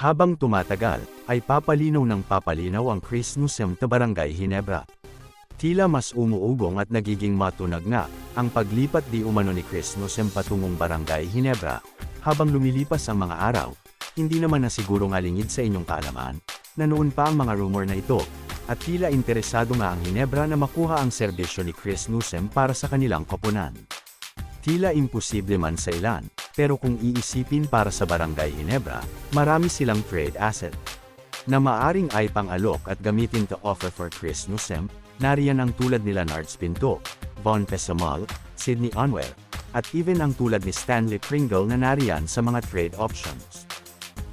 Habang tumatagal, ay papalinaw ng papalinaw ang Chris Newsom ta Barangay Hinebra. Tila mas umuugong at nagiging matunag nga, ang paglipat di umano ni Chris Newsom patungong Barangay Hinebra. Habang lumilipas ang mga araw, hindi naman na siguro nga lingid sa inyong kaalaman, na noon pa ang mga rumor na ito, at tila interesado nga ang Hinebra na makuha ang serbisyo ni Chris Newsom para sa kanilang koponan. Tila imposible man sa ilan, pero kung iisipin para sa Barangay Hinebra, marami silang trade asset. Na maaring ay pang-alok at gamitin to offer for Chris Newsom, nariyan ang tulad nila Nards Pinto, Von Pesamal, Sidney Onwer, at even ang tulad ni Stanley Pringle na nariyan sa mga trade options.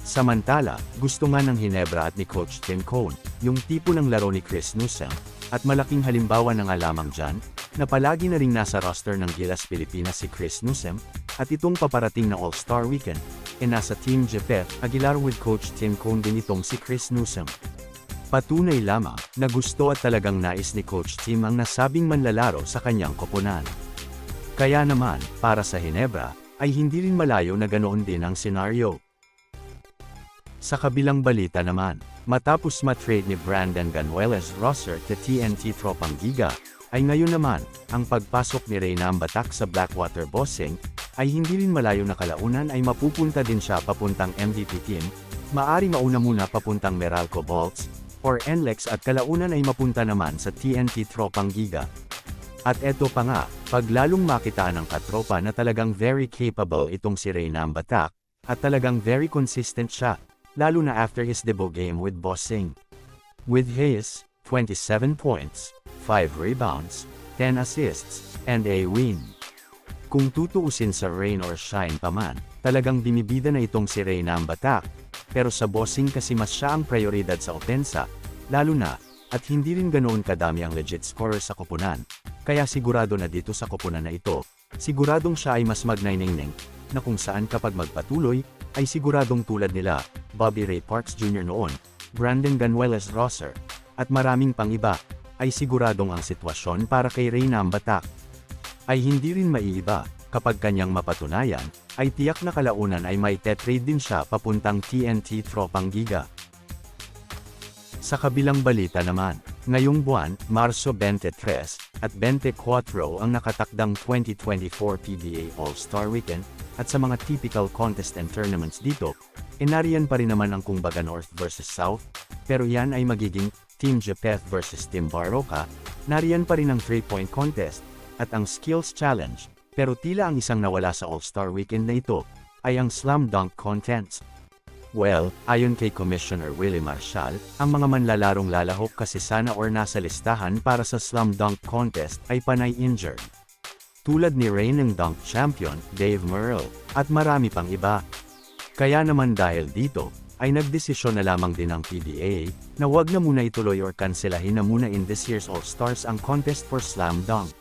Samantala, gusto nga ng Hinebra at ni Coach Tim Cone, yung tipo ng laro ni Chris Newsom, at malaking halimbawa na nga lamang dyan, na palagi na ring nasa roster ng Gilas Pilipinas si Chris Newsom, at itong paparating na All-Star Weekend, e nasa Team Jepet Aguilar with Coach Tim Cone din itong si Chris Newsom. Patunay lamang, na gusto at talagang nais ni Coach Tim ang nasabing manlalaro sa kanyang koponan. Kaya naman, para sa Hinebra, ay hindi rin malayo na ganoon din ang senaryo. Sa kabilang balita naman, matapos matrade ni Brandon Ganueles Rosser to TNT Tropang Giga, ay ngayon naman, ang pagpasok ni Reynam Batak sa Blackwater Bossing, ay hindi rin malayo na kalaunan ay mapupunta din siya papuntang MVP team, maari mauna muna papuntang Meralco Bolts, or NLEX at kalaunan ay mapunta naman sa TNT Tropang Giga. At eto pa nga, pag lalong makita ng katropa na talagang very capable itong si Reynam Batak, at talagang very consistent siya, lalo na after his debut game with Bossing. With his 27 points, 5 rebounds, 10 assists, and a win. Kung tutuusin sa rain or shine pa man, talagang binibida na itong si Reynam Batak, pero sa bossing kasi mas siya ang prioridad sa opensa, lalo na, at hindi rin ganoon kadami ang legit scorer sa koponan, kaya sigurado na dito sa koponan na ito, siguradong siya ay mas magnainingning, na kung saan kapag magpatuloy, ay siguradong tulad nila, Bobby Ray Parks Jr. noon, Brandon Ganueles Rosser, at maraming pang iba, ay siguradong ang sitwasyon para kay Reynam Batak. Ay hindi rin maiiba, kapag kanyang mapatunayan, ay tiyak na kalaunan ay may tetrade din siya papuntang TNT Tropang Giga. Sa kabilang balita naman, ngayong buwan, Marso 23 at 24 ang nakatakdang 2024 PBA All-Star Weekend, at sa mga typical contest and tournaments dito, inariyan pa rin naman ang kumbaga North versus South, pero yan ay magiging Team Japeth versus Team Baroka, nariyan pa rin ang 3-point contest, at ang Skills Challenge, pero tila ang isang nawala sa All-Star Weekend na ito, ay ang Slam Dunk Contest. Well, ayon kay Commissioner Willie Marshall, ang mga manlalarong lalahok kasi sana or nasa listahan para sa Slam Dunk Contest ay panay injured. Tulad ni reigning dunk champion, Dave Merle, at marami pang iba. Kaya naman dahil dito, ay nagdesisyon na lamang din ang PBA, na wag na muna ituloy or kanselahin na muna in this year's All-Stars ang contest for Slam Dunk.